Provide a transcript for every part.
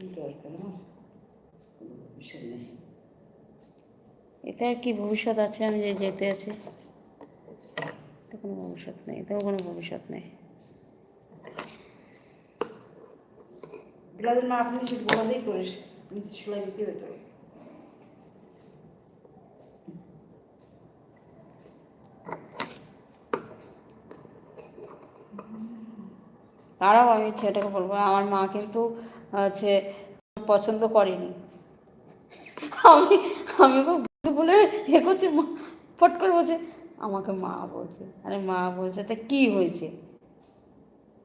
কি দরকার আমার কোনো বিষয় নেই এতে কি ভবিষ্যৎ আছে? আমি যে যেতে আছি। তো কোনো ভবিষ্যৎ নেই এতেও কোনো ভবিষ্যৎ নেই। মা আপনি সে বলা দিয়ে করে সেলাই দিতে হতো তারাও আমি ছেলেটাকে বলব। আমার মা কিন্তু হচ্ছে পছন্দ করেনি। আমি আমি বুদ্ধি বলে এ করছি ফট করে বলছে, আমাকে মা বলছে। আরে মা বলছে, তা কী হয়েছে?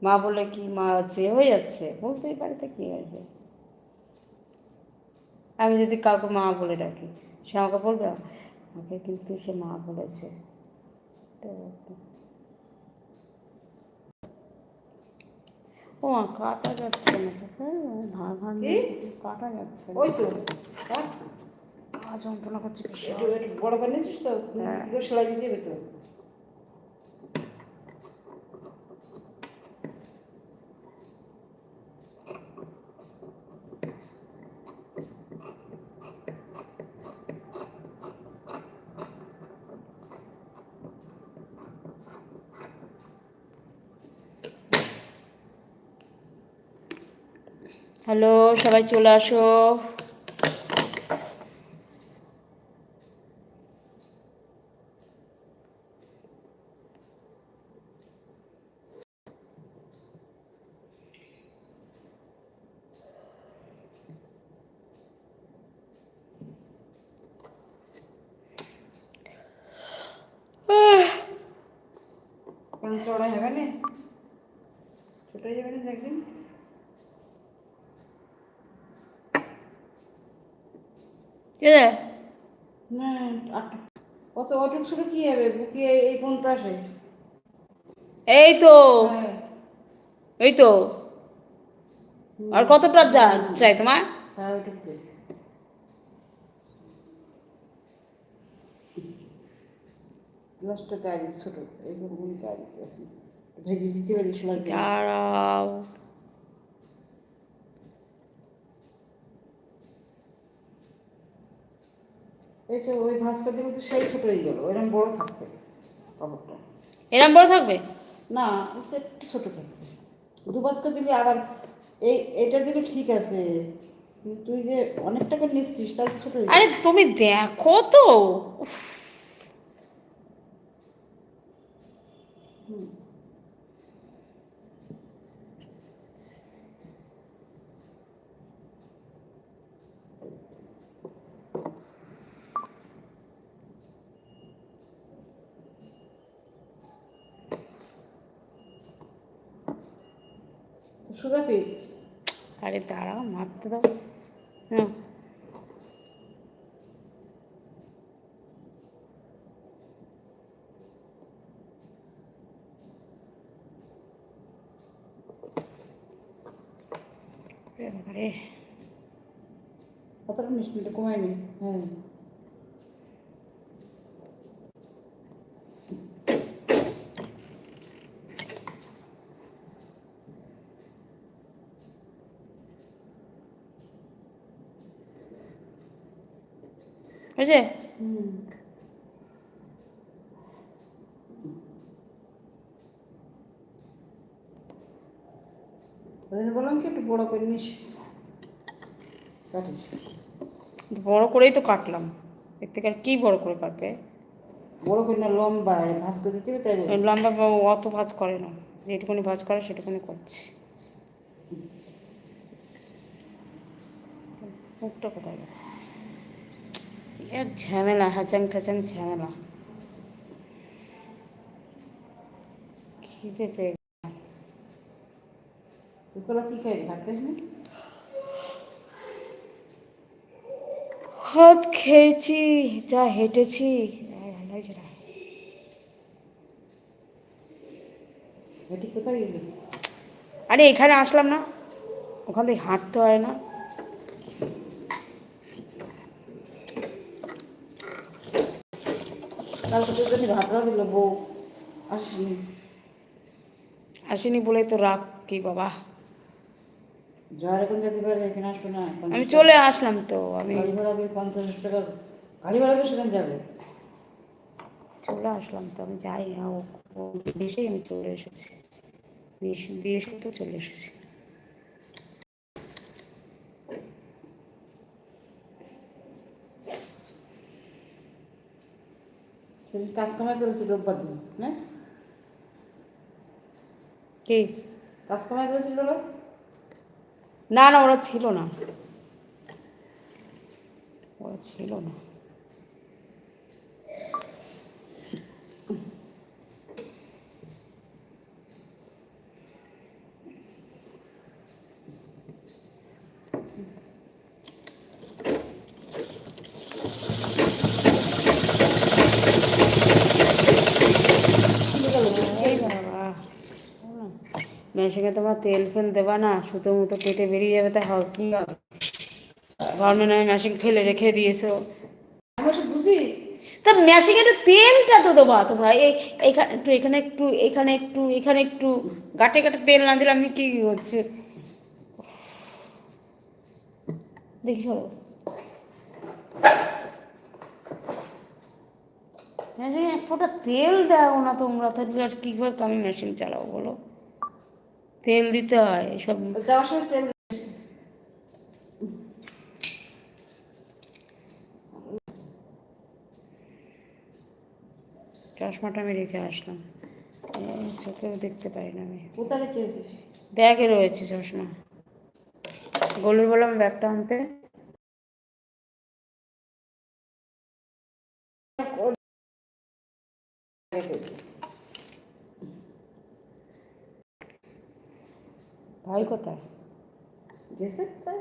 মা বলে কি মা হচ্ছে হয়ে যাচ্ছে? বলতেই পারে, তা কী হয়েছে? আমি যদি কাউকে মা বলে ডাকি, সে আমাকে বলবে, আমাকে কিন্তু সে মা বলেছে। তো ও কাটা যাচ্ছে না তোকে? ভার ভার? কাটা যাচ্ছে? ওই তো। আজ যন্ত্রণা করছে বড় করে নিয়েছিস তো? থেকে সেলাই দিয়ে দেবে তো। হ্যালো সবাই চলে আসো। চড়া হবে না? ছোট যাবে না একদিন কে রে? না কত অটুক শুরু কি হবে? বুকে এই পর্যন্ত আসে। এই তো। হ্যাঁ। এই তো। আর কতটা যা- চাই তোমার? হ্যাঁ গ্লাসটা ছোটো এইরকম গায়ে দিতে ভেজে দিতে পারি সেলাই দাঁড়াও। এই তো ওই ভাস্কর মতো সেই ছোটো হয়ে গেল এরকম বড় থাকবে কাপড়টা এরম বড় থাকবে? না সে একটু ছোটো থাকবে। দু ভাস্কর দিলে আবার এই এটা দিলে ঠিক আছে তুই যে অনেক টাকা নিচ্ছিস তাহলে ছোটো আরে তুমি দেখো তো সোজা পিঠ আরে দাঁড়াও মারতে দাও। হ্যাঁ। এবারে কতটা মিষ্টিটা কমায় নি। হ্যাঁ। বললাম কি একটু বড় করে নিস। কাটিস। বড় করেই তো কাটলাম। এর থেকে আর কি বড় করে কাটবে? বড় করে না লম্বা করে দিতে তাই লম্বা অত ভাজ করে না। যেটুকুনি ভাজ করে সেটুকুনি করছি। মুখটা কোথায় গেল? এক ঝামেলা হ্যাচাং খ্যাচাং ঝামেলা। খিদে পেয়ে গেল। কি খাই ভাত না ভাত খেয়েছি যা হেঁটেছি। আরে এখানে আসলাম না। ওখান থেকে হাঁটতে হয় না। জন্য ভাত রাখল বউ। আসিনি। আসেনি বলে তো রাগ কি বাবা। আমি চলে আসলাম তো আমি পঞ্চাশ টাকা। গাড়ি ভাড়া করে সেখানে যাবে। চলে আসলাম তো আমি যাই না ও দেশেই আমি চলে এসেছি। দেশ দেশে তো চলে এসেছি। সেদিন কাজ কামাই করেছি রোববার দিন না কি? কাজ কামাই করেছিল বলো না না ওরা ছিল না। ওরা ছিল না এই বাবা মেশিনে তোমার তেল ফেল দেবা না সুতো মতো কেটে বেরিয়ে যাবে তা হবে কি হবে? গভর্নমেন্ট আমি মেশিন ফেলে রেখে দিয়েছ। বুঝি। তা মেশিনে একটু তেলটা তো দেবা তোমরা এই এইখানে একটু এখানে একটু এখানে একটু এখানে একটু গাটে গাটে তেল না দিলে আমি কি হচ্ছে? দেখি মেশিনে এক ফোঁটা তেল দাও না তোমরা তাহলে আর কীভাবে আমি মেশিন চালাবো বলো? তেল দিতে হয় যাওয়ার সময় তেল চশমাটা আমি রেখে আসলাম। চোখেও দেখতে পারি না আমি। কোথায় কি হয়েছে ব্যাগে রয়েছে চশমা। গোলুর বললাম ব্যাগটা আনতে। ভাই কোথায়? গেছে তাই।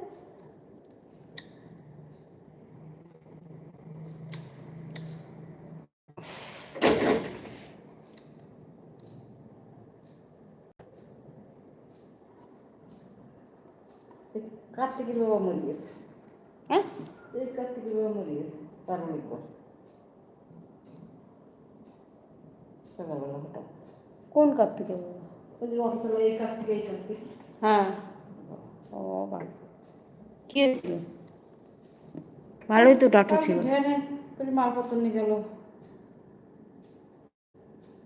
কার্তিকের বাবা মরে গেছে। হ্যাঁ? এই কার্তিকের বাবা মরে গেছে তার অনেক পর সকালবেলা হঠাৎ। কোন কার্তিকে বাবা? ওই যে অফিসে এই কার্তিক এই কার্তিক। হ্যাঁ। ও বাবা। কি হয়েছিল ভালোই তো ডাটা ছিল। মালপত্র নিয়ে গেল।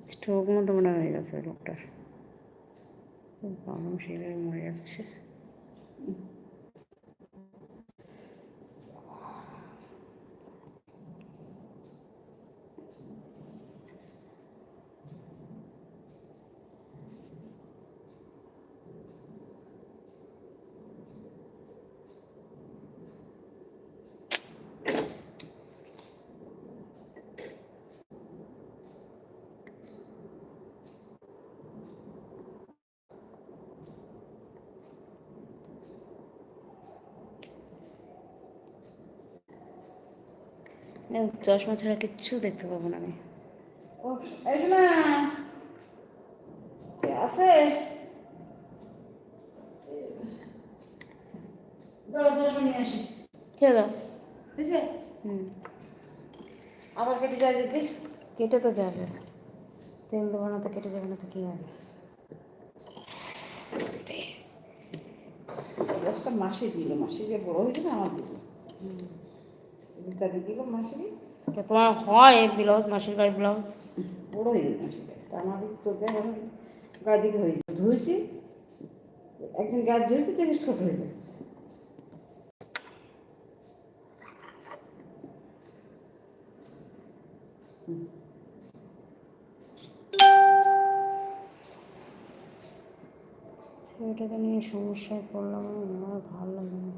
স্ট্রোক মতো মনে হয়ে গেছে লোকটার। গরম সেইভাবে মরে যাচ্ছে। চশমা ছাড়া কিচ্ছু দেখতে পাবো না আমি। আছে? আবার কেটে যায় যদি। কেটে তো যাবে। তেল দেবো না তো কেটে যাবে না তো কী হবে? দশটা মাসে দিল মাসে যে বড় হয়েছে না আমার দিল। তাদের দিল মাসে তা তোমার হয় ব্লাউজ মাসির বাড়ির ব্লাউজ। বড় হয়ে গেছে মাসে তা আমার চোখে এখন গায়ে দিকে হয়েছে। ধুয়েছি একদিন গায়ে ধুয়েছি দেখে ছোট হয়ে যাচ্ছে। সেটাকে নিয়ে সমস্যায় পড়লাম আমার ভালো লাগে না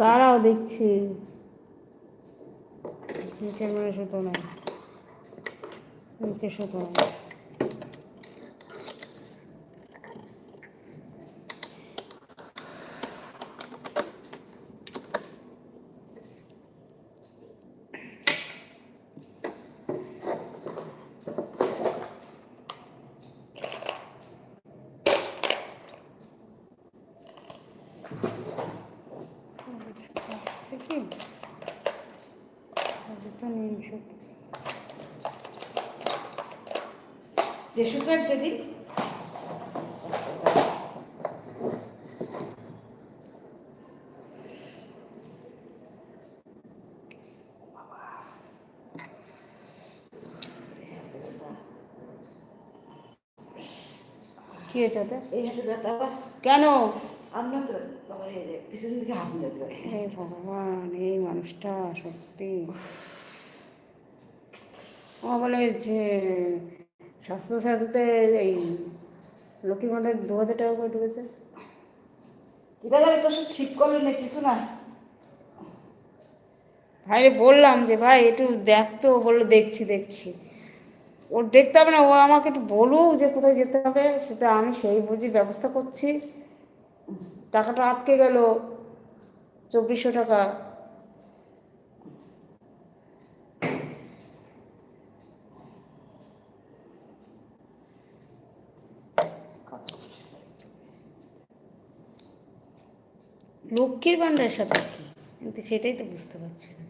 দাঁড়াও দেখছি। নিচের মানে সুতো নাই নিচে সুতো নাই আছে কি সুতো নেই সুতো যে সুতো একটা দিন। কি হয়েছে ওতে এই হাতে ব্যথা কেন? আমরা তো বাবা এই দিকে হাত নিয়ে যেতে পারি হে ভগবান এই মানুষটা সত্যি। ও বলে যে স্বাস্থ্য সাথীতে এই লক্ষ্মী ভাণ্ডার দু হাজার টাকা করে ঢুকেছে। এটা যাবে সব ঠিক করলি না কিছু না। ভাইরে বললাম যে ভাই একটু দেখ তো বলল দেখছি দেখছি। ওর দেখতে হবে না ও আমাকে একটু বলুক যে কোথায় যেতে হবে সেটা আমি সেই বুঝি ব্যবস্থা করছি। টাকাটা আটকে গেল চব্বিশশো টাকা। লক্ষ্মীর ভাণ্ডারের সাথে কি। কিন্তু সেটাই তো বুঝতে পারছি না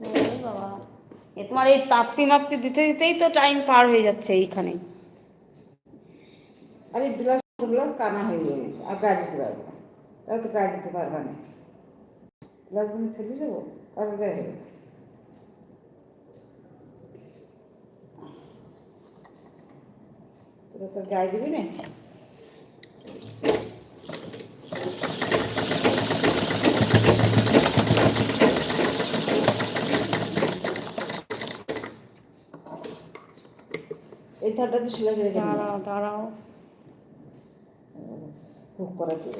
ও বাবা এ তোমার এই তাপ্পি মাপ্পি দিতে দিতেই তো টাইম পার হয়ে যাচ্ছে এইখানে। আরে ব্লাউজ ব্লাউজ কানা হয়ে গেছে, আর গায়ে দিতে পারব না। তাও তো গায়ে দিতে পারবা না। ব্লাউজগুলো ফেলে দেবো তারপর গায়ে তোরা তোর গায়ে দিবি না? এই থারটা তো সেলাই করে দাঁড়াও দাঁড়াও। হুক করা তুই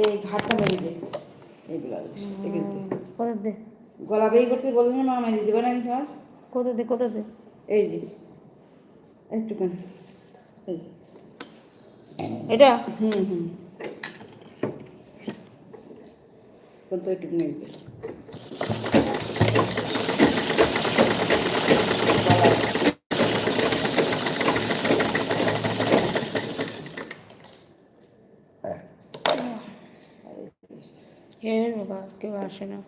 এই ঘাটটা মেরে দে। এই ব্লাউজ থেকে। দে। গলা বেই করতে না মা মেরে দেবে না তোমার কোথা দে কোথা দে। এই যে একটুখানি এই এটা? হুম হুম। তো একটু মেরে দে হে বাবা কেউ আসে না।